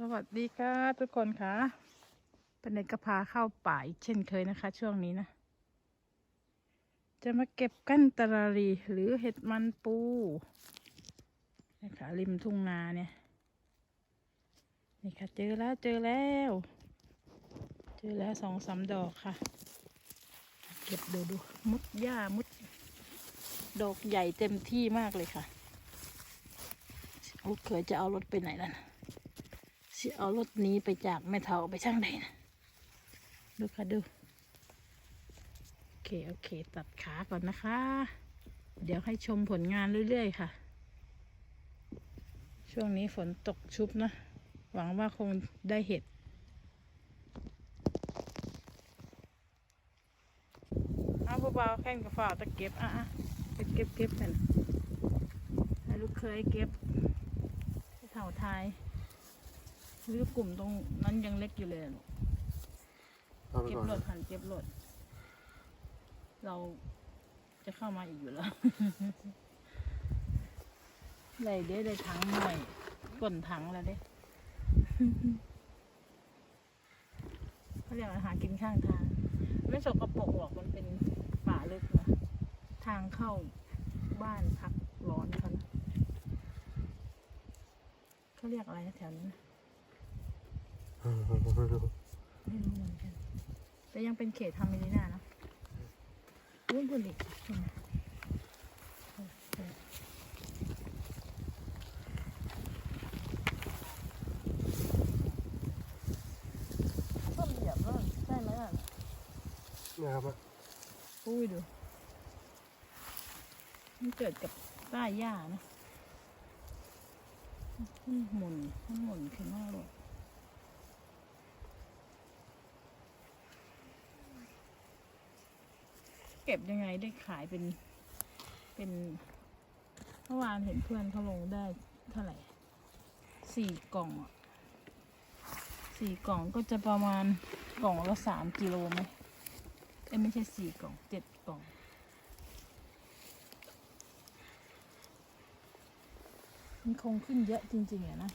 สวัสดีค่ะทุกคนค่ะเป็นเด็กกระพาเข้าป่าอีกเช่นเคยนะคะ ช่วงนี้นะ จะมาเก็บกั้นตรารีหรือเห็ดมันปูนะคะริมทุ่งนาเนี่ย นี่ค่ะเจอแล้วเจอแล้ว เจอแล้วสองสามดอกค่ะ เก็บดูดูมุดหญ้ามุด ดอกใหญ่เต็มที่มากเลยค่ะลูกเคยจะเอารถไปไหนแล่ะนะ สิเอารถนี้ไปจากแม่เท่าไปช่างใดนะดูค่ะดู โอเค โอเค ตัดขาก่อนนะคะ เดี๋ยวให้ชมผลงานเรื่อยๆค่ะ ช่วงนี้ฝนตกชุบนะ หวังว่าคงได้เห็ดเอาเบาๆแค่นกระเป๋าตะเก็บอะเก็บเก็บเก็บกันให้ลูกเคยเก็บให้เท่าทาย หรือกลุ่มตรงนั้นยังเล็กอยู่เลยอะลูกเอาไปเก็บก่อนรถหันเก็บรถเราจะเข้ามาอีกอยู่แล้วได้เด้ได้ถังหน่อยก้นถังแล้วเด้ เขาเรียกอาหารกินข้างทาง ไม่สกปรกหรอกมันเป็นป่าลึกนะทางเข้าบ้านพักร้อนเขานะเขาเรียกอะไรนะแถวนั้นนะ ไม่รู้เหมือนกัน แต่ยังเป็นเขตทำมิลินาเนะรุ่นบุรีใช่ไหมเออต้นเหยียบแล้วได้ไหมอะเนี่ยครับอะอุ้ยดู มันเกิดกับใต้หญ้านะมันหมุนมันหมุนขึ้นหน้ารถ เก็บยังไงได้ขายเป็น เป็นเมื่อวานเห็นเพื่อนเขาลงได้เท่าไหร่สี่กล่องอะสี่กล่องก็จะประมาณกล่องละสามกิโลไหมเอ้ยไม่ใช่สี่กล่องเจ็ดกล่อง มันคงขึ้นเยอะจริงๆอะนะ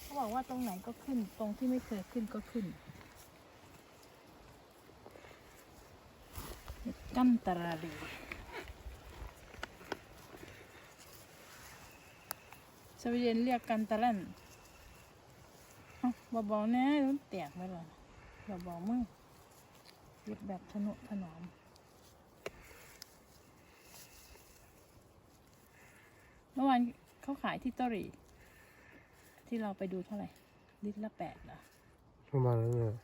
เขาบอกว่าตรงไหนก็ขึ้นตรงที่ไม่เคยขึ้นก็ขึ้น เห็ด กั้นตะราดีสวีเดนเรียกกันตะลั่นเอ้าเบาๆแน่มันแตกไปเลยเบาๆมึงเย็บแบบทนุถนอมเมื่อวานเขาขายที่ตอรี่ ที่เราไปดูเท่าไหร่ ลิตรละแปดเหรอประมาณนั้นเลย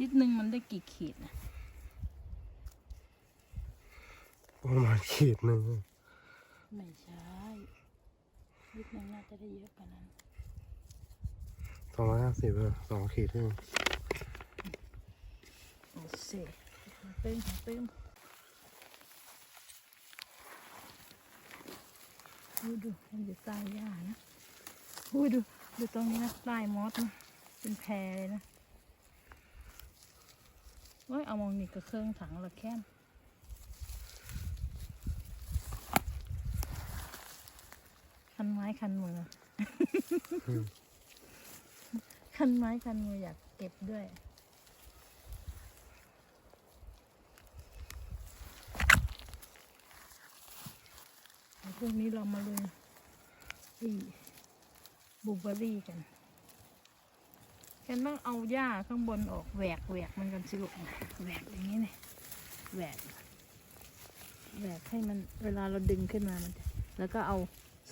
ลิตรหนึ่งมันได้กี่ขีดนะประมาณขีดหนึ่งไม่ใช่ลิตรหนึ่งน่าจะได้เยอะกว่านั้นสองร้อยห้าสิบเลยสองขีดที่โอ้เซ่หาตื้มหาตื้มดูดูมันอยู่ใต้หญ้านะอุ้ยดูดูตรงนี้นะใต้มอสนะเป็นแพรเลยนะ เฮ้ยเอามองนี่ก็เครื่องถังละแค่นคันไม้คันมือคันไม้คันมืออยากเก็บด้วยพวกนี้เรามาเลยอีบลูเบอรี่กัน ฉันต้องเอาหญ้าข้างบนออกแหวกแหวกมันกันสิลูกแหวกอย่างนี้เนี่ยแหวกแหวกให้มันเวลาเราดึงขึ้นมามันแล้วก็เอา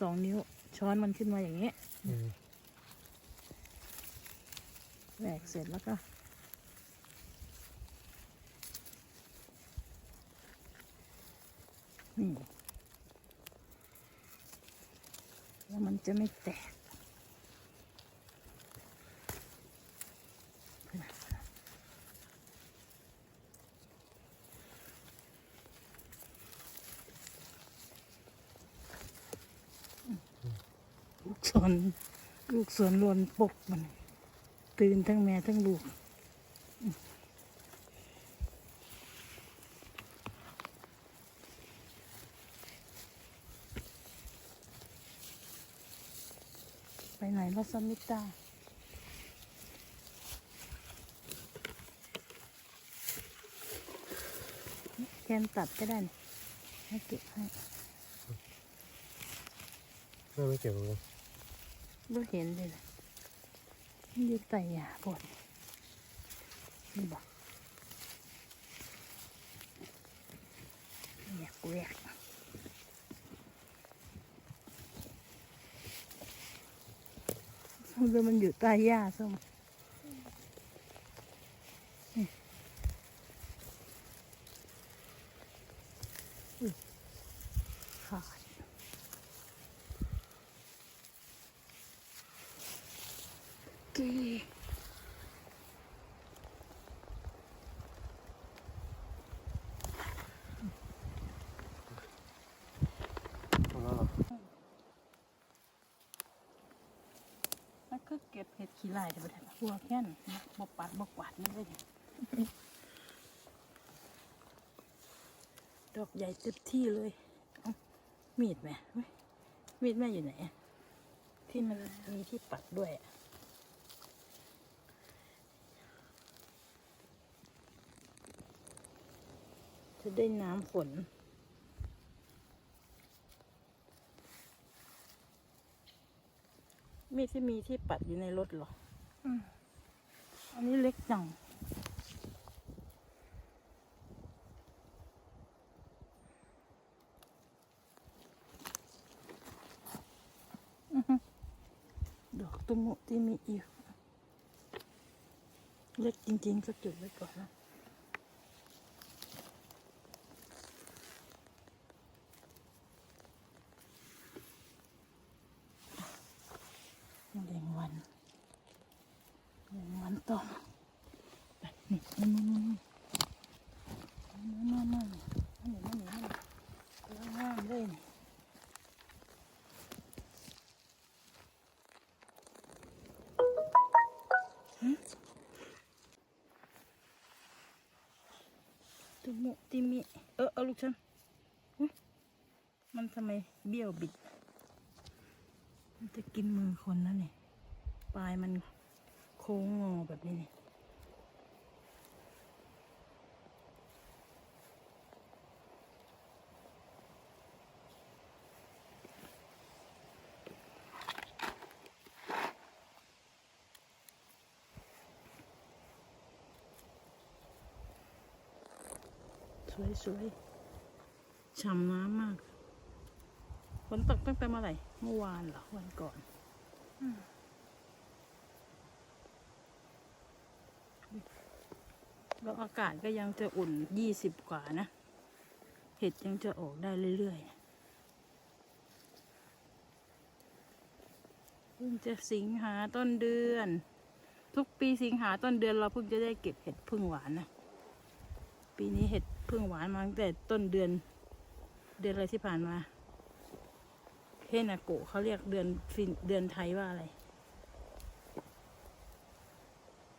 สองนิ้วช้อนมันขึ้นมาอย่างนี้แหวกเสร็จแล้วก็ นี่แล้วมันจะไม่แตก สวนลูกสวนรวนปกมัน ตื่นทั้งแม่ทั้งลูกไปไหนล้วซัมมิตาแกนตัดก็ได้นี่ให้เก็บให้ไม่เก็บเลย บ่เห็นเลยนะมันอยู่ใต้หญ้าปวดนี่บอกแยกแหวกส้มเดี๋ยวมันอยู่ใต้หญ้าส้มนี่อุ๊ยขาด กี หมดแล้วเหรอ แล้วก็ เห็ดขี้ลายเดี๋ยวไปทำหัวแค่นบกปัดบกวาดนี่เลยดอกใหญ่เต็มที่เลยมีดไหมเฮ้มีดแม่อยู่ไหน ที่มันมีที่ปัดด้วยจะได้น้ำฝน มีดที่มีที่ปัดอยู่ในรถเหรออืมอันนี้เล็กจังอื้อหือดอกตุมุที่มีอีก เล็กจริงๆก็จุดไว้ก่อนนะ ตุมุติมิ เออเอาลูกฉันมันทำไมเบี้ยวบิด มันจะกินมือคนนะเนี่ย ปลายมันโค้งงอแบบนี้เนี่ย สวยๆฉ่ำน้ำมากฝนตกตั้งแต่เมื่อไหร่เมื่อวานเหรอวันก่อนแล้วอากาศก็ยังจะอุ่นยี่สิบกว่านะ เห็ดยังจะออกได้เรื่อยๆเพิ่งจะสิงหาต้นเดือน ทุกปีสิงหาต้นเดือนเราเพิ่งจะได้เก็บเห็ดพึ่งหวานนะ ปีนี้เห็ด พึ่งหวานมาตั้งแต่ต้นเดือน เดือนอะไรที่ผ่านมาเฮนาโกะเขาเรียกเดือนฟินเดือนไทยว่าอะไร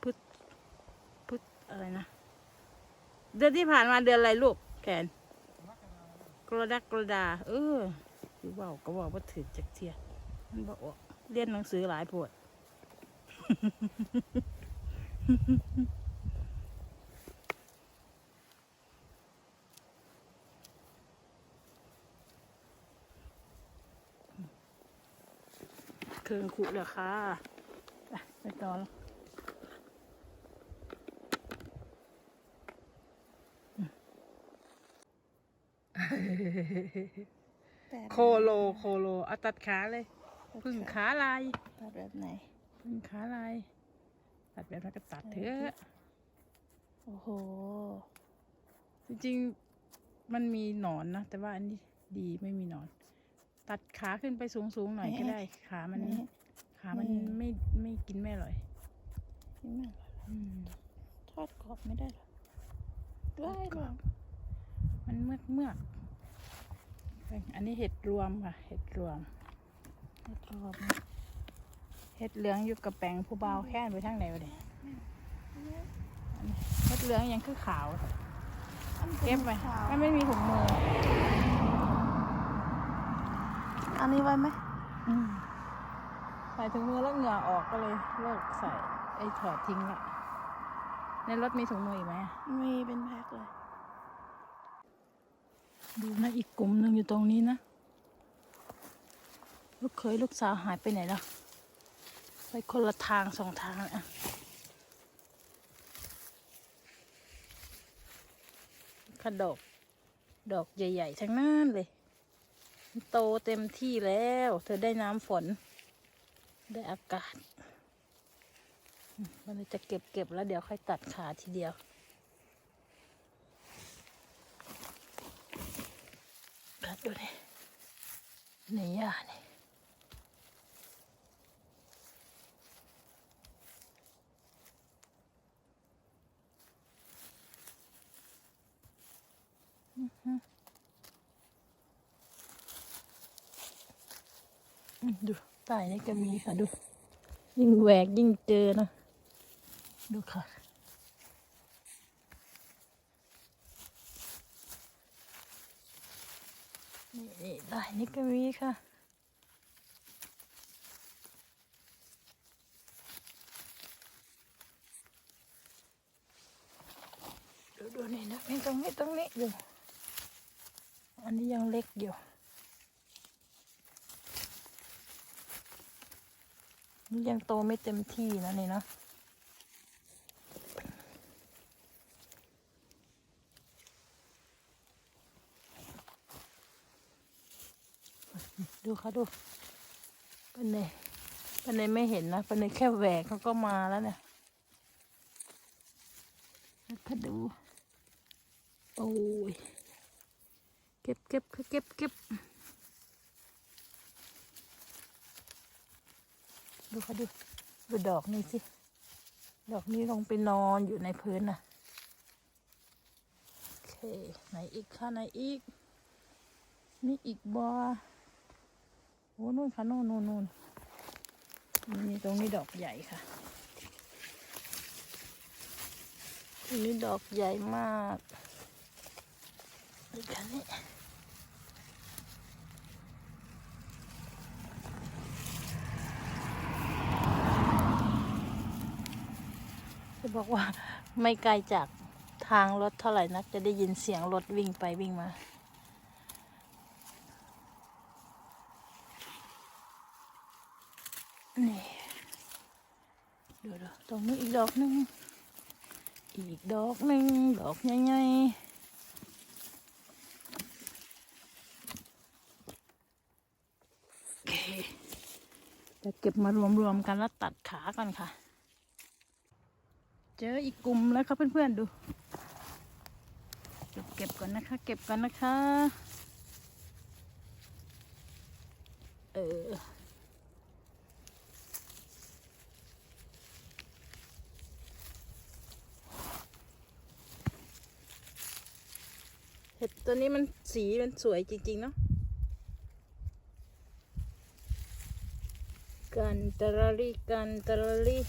พฤษพฤษอะไรนะ เดือนที่ผ่านมาเดือนอะไรลูกแขนกรดักกรดา เออหรือว่าก็บอกว่าถือจากเทียมันบอกออกเรียนหนังสือหลายปวด เครื่องขุเหรอคะไปไปต่อแล้วโคโลโคโลเอาตัดขาเลย พึ่งขาลาย ตัดแบบไหน พึ่งขาลาย ตัดแบบนั้นก็ตัดเถอะโอ้โห จริงๆ มันมีหนอนนะ แต่ว่าอันนี้ดีไม่มีหนอน ตัดขาขึ้นไปสูงๆหน่อยก็ได้ ขามันนี่ขามันนี่ไม่ไม่กินไม่อร่อยนี่มันอืมทอดกรอบไม่ได้หรอได้หรอมันเมือกเมือกอันนี้เห็ดรวมค่ะ เห็ดรวมไม่กรอบนะเห็ดเหลืองอยู่กับแปลงผู้เบาวแค่นไปทางไหนวะเนี่ยอันนี้เห็ดเหลืองยังคือขาวอันเก็บไปขาวมันไม่มีถุงมือ อันนี้ไว้ไหมอืมส่ถุงมือแล้วเหงื่อออกก็เลยเลิกใส่ไอ้ถอดทิ้งละในรถมีถุงมืออีกไหมอะมีเป็นแพ็คเลย ดูนะอีกกลุ่มหนึ่งอยู่ตรงนี้นะ ลูกเคยลูกสาวหายไปไหนแล้ว ไปคนละทางสองทางเลยอะขดอก ดอกใหญ่ ๆ ทั้งนั้นเลย โตเต็มที่แล้ว เธอได้น้ำฝน ได้อากาศ มันจะเก็บเก็บแล้วเดี๋ยวค่อยตัดขาทีเดียว ตัดดูนี่ในหญ้านี่อื้อหืออืม ดูใต้นี่ก็มีค่ะดู ยิ่งแหวกยิ่งเจอนะ ดูค่ะนี่นี่ได้นี่ก็มีค่ะดูดูนี่นะนี่ตรงนี้ตรงนี้อยู่ อันนี้ยังเล็กอยู่ ยังโตไม่เต็มที่นะนี่เนาะดูค่ะดูปันเนยปันเนยไม่เห็นนะปันเนยแค่แหวกเขาก็มาแล้วเนี่ยค่ะดู โอ้ย เก็บเก็บค่ะเก็บเก็บ ดูค่ะดูดูดอกนี่สิ ดอกนี้ลงไปนอนอยู่ในพื้นน่ะ โอเค ไหนอีกค่ะไหนอีกมีอีกบอโอ้นู่นค่ะนู่นนู่นนู่นนี่ตรงนี้ดอกใหญ่ค่ะนี้ดอกใหญ่มากนี่ค่ะนี่ บอกว่าไม่ไกลจากทางรถเท่าไหร่นัก จะได้ยินเสียงรถวิ่งไปวิ่งมา นี่ดูดูตรงนี้อีกดอกหนึ่งอีกดอกหนึ่งดอกใหญ่ๆโอเคจะเก็บมารวมๆกันแล้วตัดขากันค่ะ เจออีกกลุ่มแล้วครับเพื่อนๆดู เก็บเก็บก่อนนะคะ เก็บก่อนนะคะ เออเห็ดตัวนี้มันสีมันสวยจริง ๆ เนาะกันตะละลีกันตะละลี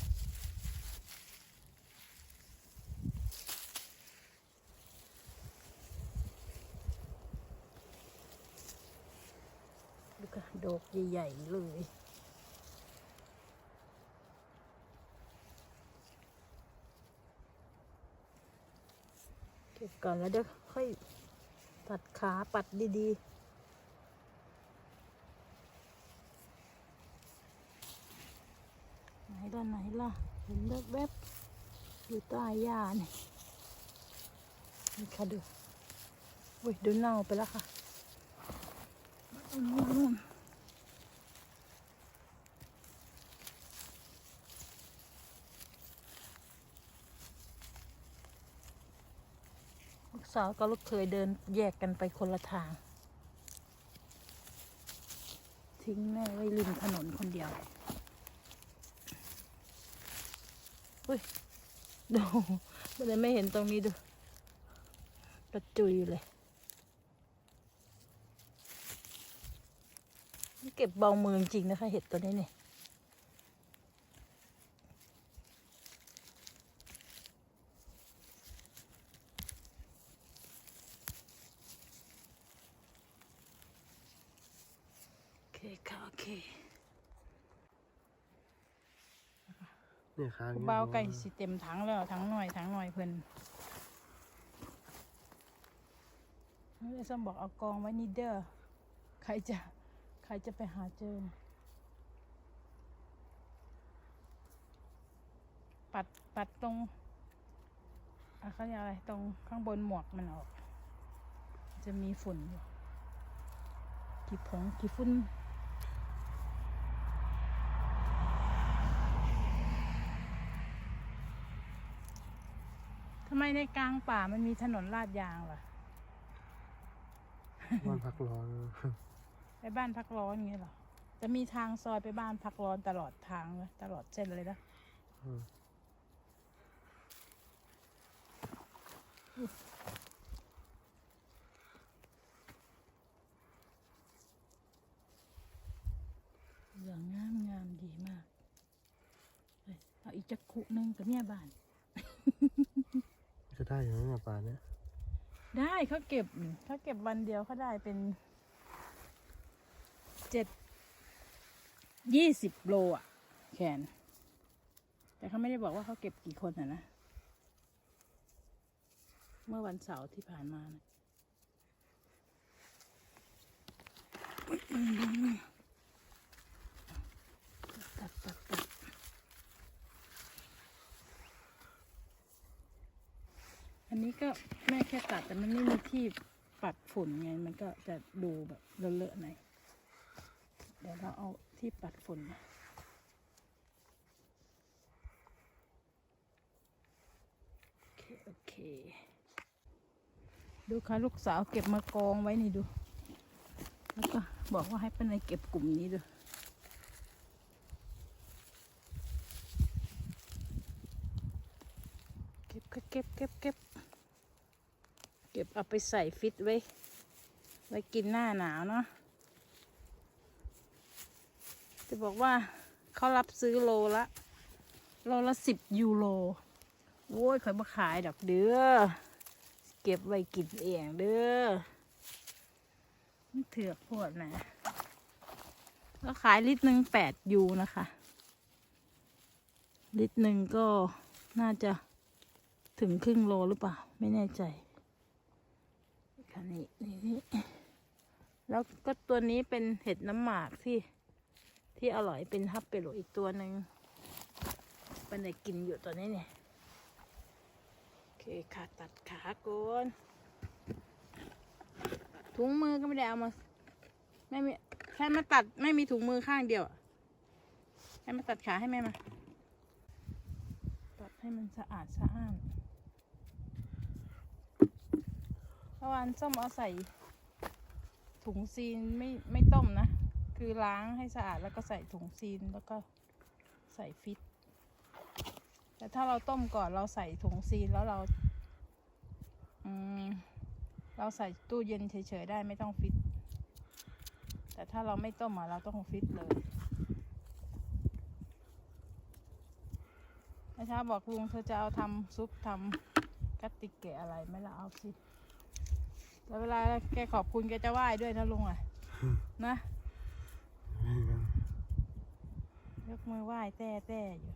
ดอกใหญ่ๆเลยเก็บก่อนแล้วเดี๋ยวค่อยตัดขาปัดดีๆไหนล่ะไหนล่ะเห็นแวบๆอยู่ใต้หญ้านี่นี่ค่ะดูอุ้ยดูเน่าไปแล้วค่ะนู่นลูก สาวกับลูกเคยเดินแยกกันไปคนละทาง ทิ้งแม่ไว้ริมถนนคนเดียวอุ้ยดูมันเลยไม่เห็นตรงนี้ดูกระจุยเลยเก็บเบามือจริงนะคะ เห็ดตัวนี้เนี่ย โอเคค่ะโอเค เนี่ยค้างเบาไก่สิเต็มถังแล้วถังหน่อยถังหน่อยเพิ่นเลยส้มบอกเอากองไว้นี่เด้อใครจะใครจะไปหาเจอ ปัดปัดตรงอะเขาเรียกอะไรตรงข้างบนหมวกมันออก จะมีฝุ่นอยู่กี่ผงกี่ฝุ่น ทำไมในกลางป่ามันมีถนนลาดยางล่ะบ้านพักร้อนไปบ้านพักร้อนอย่างเงี้ยเหรอจะมีทางซอยไปบ้านพักร้อนตลอดทางเลยตลอดเส้นเลยนะอืมเหลืองงามงามดีมากเฮ้ยเอาอีกจักคุหนึงกับเนี่ยบ้าน จะได้อยู่ไหมเนี่ยป่าเนี่ยได้เขาเก็บเขาเก็บวันเดียวเขาได้เป็นเจ็ดยี่สิบโลอะ แขน แต่เขาไม่ได้บอกว่าเขาเก็บกี่คนอะนะ เมื่อวันเสาร์ที่ผ่านมานะตัดตัดตัดอันนี้ก็ แค่ตัดแต่มันไม่มีที่ปัดฝุ่นไง มันก็จะดูแบบเลอะๆหน่อยเดี๋ยวเราเอาที่ปัดฝุ่นมาโอเค ดูค่ะลูกสาวเก็บมากองไว้นี่ดู แล้วก็บอกว่าให้ป้าในเก็บกลุ่มนี้ดู เก็บก็เก็บเก็บเก็บ เอาไปใส่ฟิตไว้ ไว้กินหน้าหนาวเนาะจะบอกว่าเขารับซื้อโลละ โลละสิบยูโรโว้ยข่อยมาขายดอกเด้อเก็บไว้กินเองเด้อเถือกโพดนะ ก็ขายลิตรหนึ่งแปดยูนะคะ ลิตรหนึ่งก็น่าจะถึงครึ่งโลหรือเปล่า ไม่แน่ใจ ค่ะนี่นี่นี่แล้วก็ตัวนี้เป็นเห็ดน้ำหมากที่ ที่อร่อยเป็นฮับเปโรอีกตัวหนึ่งเป็นไหนกินอยู่ตัวนี้เนี่ยโอเคค่ะตัดขาก่อนถุงมือก็ไม่ได้เอามา ไม่มีแค่มาตัดไม่มีถุงมือข้างเดียวแค่มาตัดขาให้แม่มา ตัดให้มันสะอาดสะอ้าน เมื่อวานส้มเอาใส่ถุงซีนไม่ไม่ต้มนะ คือล้างให้สะอาดแล้วก็ใส่ถุงซีนแล้วก็ใส่ฟิต แต่ถ้าเราต้มก่อนเราใส่ถุงซีนแล้วเรา อืม เราใส่ตู้เย็นเฉยๆได้ไม่ต้องฟิต แต่ถ้าเราไม่ต้มอะเราต้องฟิตเลยเมื่ช้าบอกลุงเธอจะเอาทำซุปทำกัตติเกะอะไรไหม่ละเอาสิ แล้วเวลาแกขอบคุณแกจะไหว้ด้วยนะลุงอะ นะยกมือไหว้แต่แต่อยู่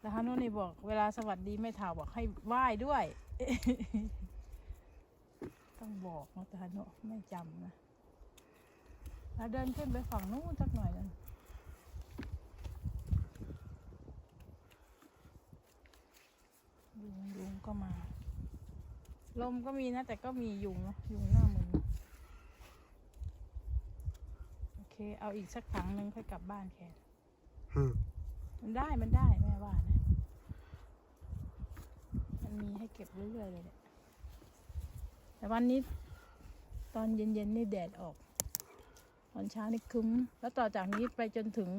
แล้วฮานุนี่บอก เวลาสวัสดีแม่ถาวบอกให้ไหว้ด้วย ต้องบอกนะแต่ฮานุไม่จำนะแล้วเดินขึ้นไปฝั่งนู้นสักหน่อยนึงยุงยุงก็มา ลมก็มีนะ แต่ก็มียุงนะยุงหน้ามือโอเค เอาอีกสักถังหนึ่งค่อยกลับบ้านแค่อืมมันได้มันได้แม่ว่านะ มันมีให้เก็บเรื่อยๆเลยเนี่ยแต่วันนี้ ตอนเย็นๆนี่แดดออกตอนเช้านี่ครึ้ม แล้วต่อจากนี้ไปจนถึง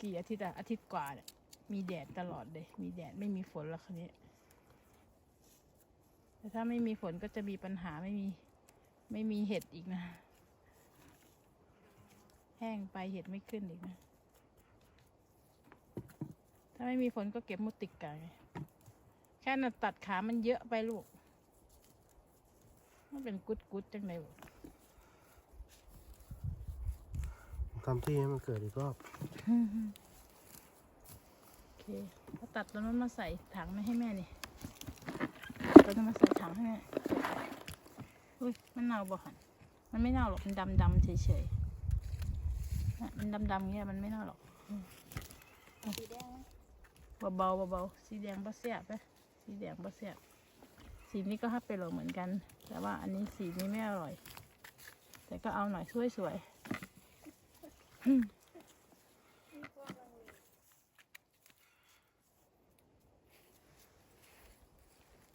กี่อาทิตย์อะอาทิตย์กว่าเนี่ยมีแดดตลอดเลย มีแดดไม่มีฝนแล้วคันนี้ แต่ถ้าไม่มีฝนก็จะมีปัญหาไม่มี ไม่มีเห็ดอีกนะ แห้งไปเห็ดไม่ขึ้นอีกนะ ถ้าไม่มีฝนก็เก็บมุติกไก่แค่น่ะตัดขามันเยอะไปลูก มันเป็นกุดกุดๆจังเลยลูกทำที่ให้มันเกิดอีกรอบเอาตัดตัวนั้นมาใส่ถังไม่ให้แม่นี่ ตัวนั้นมาใส่ถังให้ม่อุ้ยมันเน่าบ่หันมันไม่เน่าหรอก มันดำดำเฉยๆมันดำดำเงี้ยมันไม่เน่าหรอกสีแดงเบาๆเบาๆสีแดงบะเสียบไปสีแดงบะเสียบสีนี้ก็ฮับไปหรอกเหมือนกัน แต่ว่าอันนี้สีนี้ไม่อร่อย แต่ก็เอาหน่อยสวยๆอืม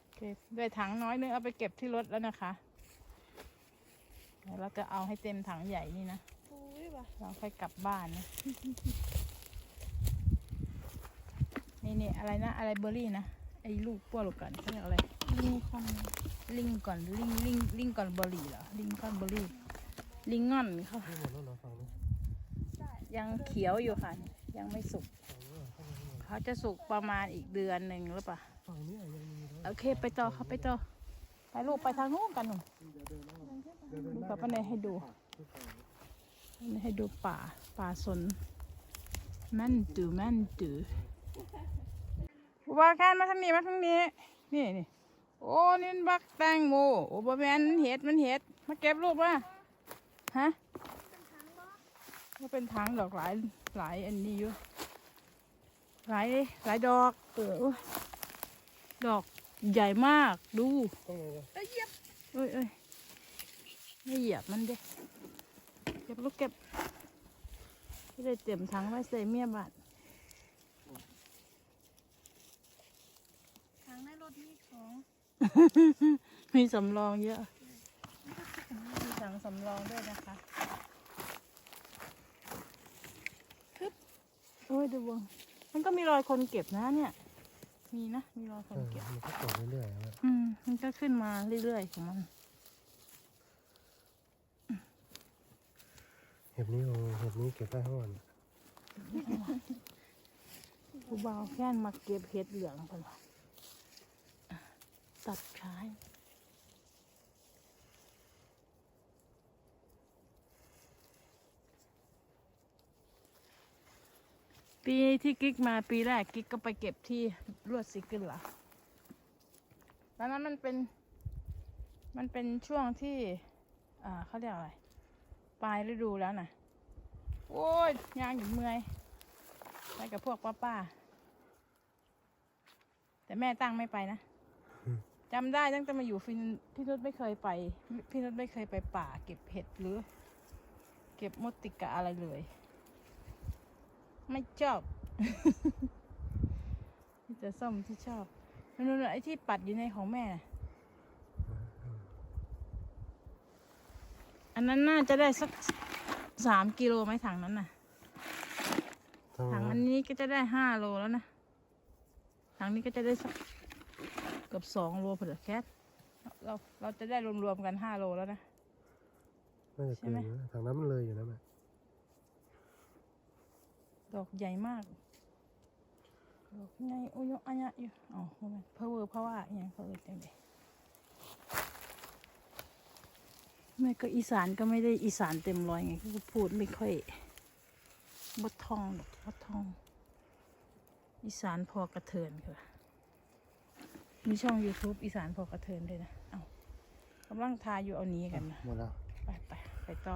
โอเค ได้ถังน้อยนึงเอาไปเก็บที่รถแล้วนะคะเดี๋ยวเราจะเอาให้เต็มถังใหญ่นี่นะอุ้ยว่ะเราค่อยกลับบ้านนะนี่นี่อะไรนะ อะไรเบอร์รี่นะไอ้ลูกปัวลูกก่อนเขาเรียกอะไรลิงคอนลิงก่อนลิงลิงลิงก่อนเบอร์รี่เหรอลิงก่อนเบอร์รี่ลิงงอนเขานี่หมดแล้วเหรอฝั่งนี้ยังเขียวอยู่ค่ะ ยังไม่สุกฝั่งนี้อะฝั่งนี้เขาจะสุกประมาณอีกเดือนหนึ่งหรือเปล่าฝั่งนี้อะยังมีเลย โอเคไปต่อครับไปต่อไปลูกไปทางนู้นกันหนุ่มดูกับป้าเนยให้ดูให้ดูป่าป่าสนแม่นดูแม่นดูว่าแค่มาทางนี้มาทางนี้นี่นี่โอ้นี่บักแตงโมโอ้บ่แมนมันเห็ดมันเห็ดมาเก็บลูกมาฮะมันเป็นถังดอกหลายหลายอันนี้อยู่หลายหลายดอกเออดอก ใหญ่มากดูตรงไหนวะเอ้ยเหยียบเอ้ยเอ้ยไม่เหยียบมันเด้เก็บลูกเก็บไม่ได้เต็มถังไว้ใส่เมียบาททางในรถมีของมีสำรองเยอะ มีถังสำรองด้วยนะคะฮึบโอ้ยดูวงมันก็มีรอยคนเก็บนะเนี่ย มีนะ มีรอยคเอนอเก็บมันก็ตกเรื่อยๆอะอืมมันก็ขึ้นมาเรื่อยๆของมันเห็บนี้โอ้เห็บนี้เก็บได้ทั้งวันผู้บ่าวแค่นมาเก็บเห็ดเหลืองไปละตัดขา ปีที่กิ๊กมาปีแรกกิ๊กก็ไปเก็บที่ลวดซิกเกิลละตอนนั้นมันเป็น มันเป็นช่วงที่ อ่าเขาเรียกอะไร ปลายฤดูแล้วนะโอ้ยยางอยู่เมื่อยไปกับพวกป้าป้าๆแต่แม่ตั้งไม่ไปนะจำได้ตั้งแต่มาอยู่ฟินพี่นุชไม่เคยไป พี่นุชไม่เคยไปป่า เก็บเห็ดหรือ เก็บมดติกะอะไรเลย ไม่ชอบมีแต่ส้มที่ชอบนู่นๆไอ้ที่ปัดอยู่ในของแม่น่ะอันนั้นน่าจะได้สักสามกิโลไหมถังนั้นน่ะทั้งถังอันนี้ก็จะได้ห้าโลแล้วนะ ถังนี้ก็จะได้สักเกือบสองโลเผื่อแคทเราเราจะได้รวมๆกันห้าโลแล้วนะน่าจะใช่เกินไหมนะถังนั้นมันเลยอยู่นะแม่ ดอกใหญ่มาก ดอกใหญ่โอ้ยอันยะอยู่อ๋อโมเมนเพอเวอร์เพราะว่าอหย่างเขาเอ่ยจังเลยแม่ก็อีสานก็ไม่ได้อีสานเต็มร้อยไงก็พูดไม่ค่อยบดทองหรอกบดทอง อีสานพอกระเทินค่ะ มีช่อง YouTube อีสานพอกระเทินด้วยนะ เอากำลังทายอยู่เอานี้กันนะหมดแล้ว ไปไปไปต่อ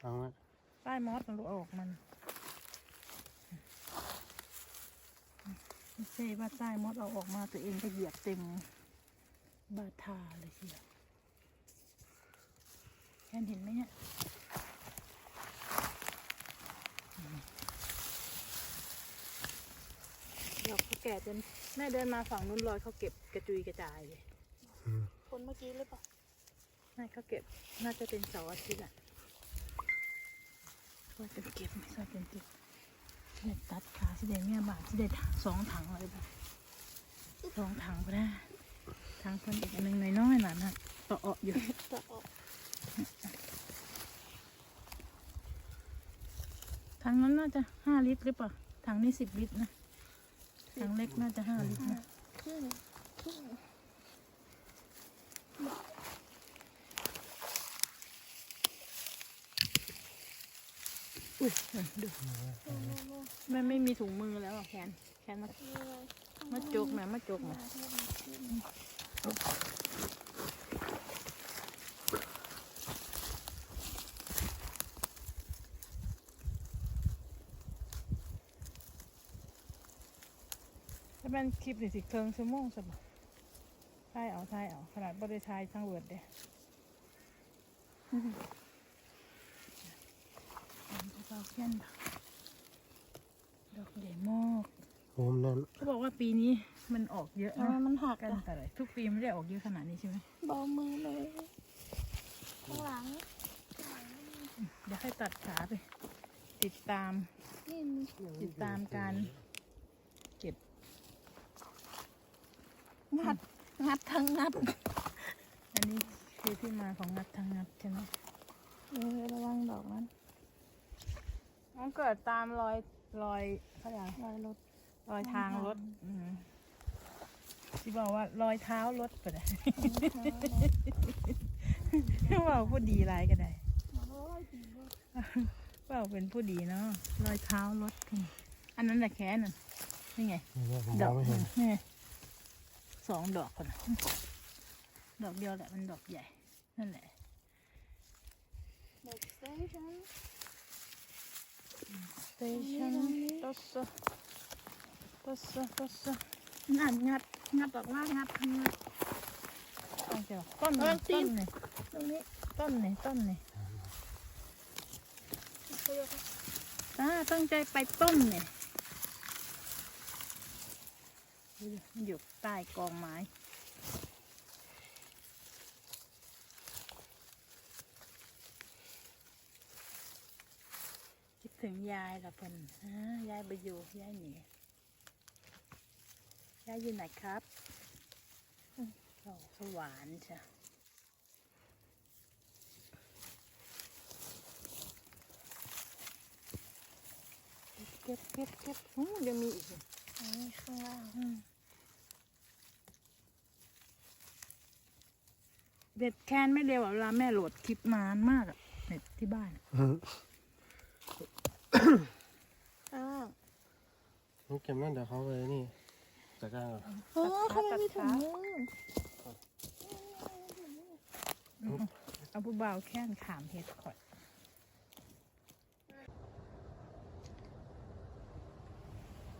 เอาไหมใต้มอสมันรู้ออกมัน ไม่ใช่ว่าใต้มอสเอาออกมาตัวเองก็เหยียบเต็มบาทาเลยทีเดียวแค่เห็นไหมเนี่ยดอกเขาแก่จนแม่เดินมาฝั่งนู้นรอยเขาเก็บกระจุยกระจายเลยอืมคนเมื่อกี้หรือเปล่าแม่เขาเก็บน่าจะเป็นเสาร์อาทิตย์อะช่วยกันเก็บไม่ช่วยกันเก็บ เด็ดตัดขาสิเด็ดเนี่ยบาทสิเด็ดสองถังเลยบ่ะสองถังก็ได้ถังคนอีกอันหนึ่งน้อยๆน่ะนะต่อออกอยู่ต่อออกถังนั้นน่าจะห้าลิตรหรือเปล่าถังนี้สิบลิตรนะถังเล็กน่าจะห้าลิตรนะครึ่งครึ่ง อุ้ยดูแม่ไม่มีถุงมือแล้วอะแคนแค่มามาจกแม่มาจกแม่ถ้าเป็นคลิปนี่สิเครื่องชั่วโมงสบถ่ายเอาถ่ายเอาขนาดบริทายทั้งเวิร์ดเด้ อันก็เขียนดอกใหญ่มากโอ้มนั่นเขาบอกว่าปีนี้มันออกเยอะทำไมนะมันหักกันอะแต่ละทุกปีไม่ได้ออกเยอะขนาดนี้ใช่ไหมเบามือเลยข้างหลังเดี๋ยวให้ตัดขาไป ติดตาม นี่มีติดตามการเก็บงัดงัดทั้งงัดอันนี้คือที่มาของงัดทางงัดใช่ไหมเออระวังดอกมัน มันเกิดตามรอยรอยเขาเรียกอะไรรอยรถรอยทางรถอืมที่บอกว่ารอยเท้ารถก็ได้ว่าผู้ดีไรก็ได้ว่าเป็นผู้ดีเนาะรอยเท้ารถอืมอันนั้นแหละแค่นั่นนี่ไงนี่ผมดมออกงไม่เห็นนี่ไงสองดอกคนน่ะดอกเดียวแหละมันดอกใหญ่นั่นแหละ เด็กสเตชันสเตชันตัสสะตัสสะตัสสะงัดงัดงัดออกมางัดทั้งงัดเอาเจ้าต้นเอนี่อจิ้ต้นมนี่ตรงนี้ต้นนี่ต้นนี่เขาเรียกว่าอ่าตั้งใจไปต้นนี่มันอยู่ใต้กองไม้ ถึงยายละเพิ่นฮะยายไปอยู่ยายหนียายอยู่ไหนครับอืมโอ้สวรรค์จ้ะเก็บเก็บเก็บอู้ยังมีอีกอันนี้ข้างล่างอืมเด็ดแคนไม่เร็วอะเวลาแม่โหลดคลิปนานมากอะเน็ตที่บ้าน อะอืมข้างล่างนี่เก็บนั่นเดี๋ยวเขาไปนี่จัดการก่อนโอ้เขาไม่มีถุงมือเอาผู้บ่าวแค้นขามเห็ดขอด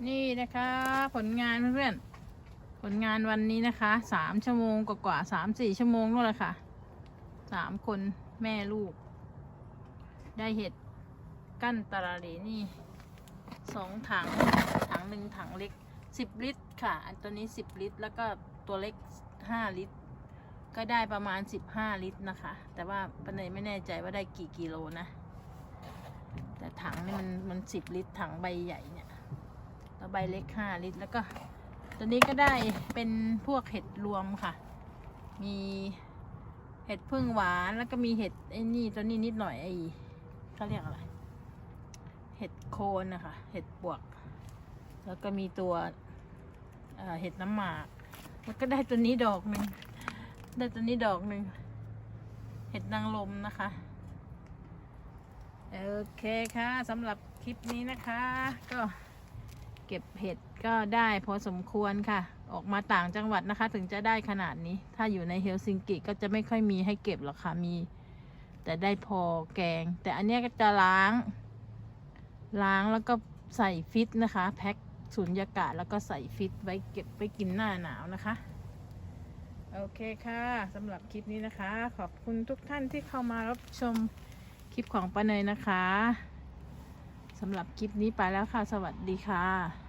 นี่นะคะ ผลงานเพื่อนๆผลงานวันนี้นะคะสามชั่วโมงกว่าๆสามสี่ชั่วโมงนู่นแหละค่ะสามคนแม่ลูก ได้เห็ด กั้นตะลาหลีนี่สองถัง ถังหนึ่งถังเล็กสิบลิตรค่ะ อันตัวนี้สิบลิตร แล้วก็ตัวเล็กห้าลิตร ก็ได้ประมาณสิบห้าลิตรนะคะ แต่ว่าปานเนยไม่แน่ใจว่าได้กี่กิโลนะ แต่ถังนี่มันมันสิบลิตร ถังใบใหญ่เนี่ย แล้วใบเล็กห้าลิตร แล้วก็ ตัวนี้ก็ได้เป็นพวกเห็ดรวมค่ะ มีเห็ดพึ่งหวานแล้วก็มีเห็ดไอ้นี่ตัวนี้นิดหน่อยไอ้เขาเรียกอะไร ห็ดโคนนะคะ เห็ดปวก แล้วก็มีตัวเห็ดน้ำหมาก แล้วก็ได้ตัวนี้ดอกหนึ่ง ได้ตัวนี้ดอกหนึ่ง เห็ดนางลมนะคะ โอเคค่ะสำหรับคลิปนี้นะคะ ก็เก็บเห็ดก็ได้พอสมควรค่ะ ออกมาต่างจังหวัดนะคะ ถึงจะได้ขนาดนี้ ถ้าอยู่ในเฮลซิงกิก็จะไม่ค่อยมีให้เก็บหรอกค่ะ มี แต่ได้พอแกง แต่อันนี้ก็จะล้าง ล้างแล้วก็ใส่ฟิตนะคะ แพ็คสุญญากาศแล้วก็ใส่ฟิตไว้เก็บไปกินหน้าหนาวนะคะ โอเคค่ะสำหรับคลิปนี้นะคะ ขอบคุณทุกท่านที่เข้ามารับชมคลิปของป้าเนยนะคะสำหรับคลิปนี้ไปแล้วค่ะ สวัสดีค่ะ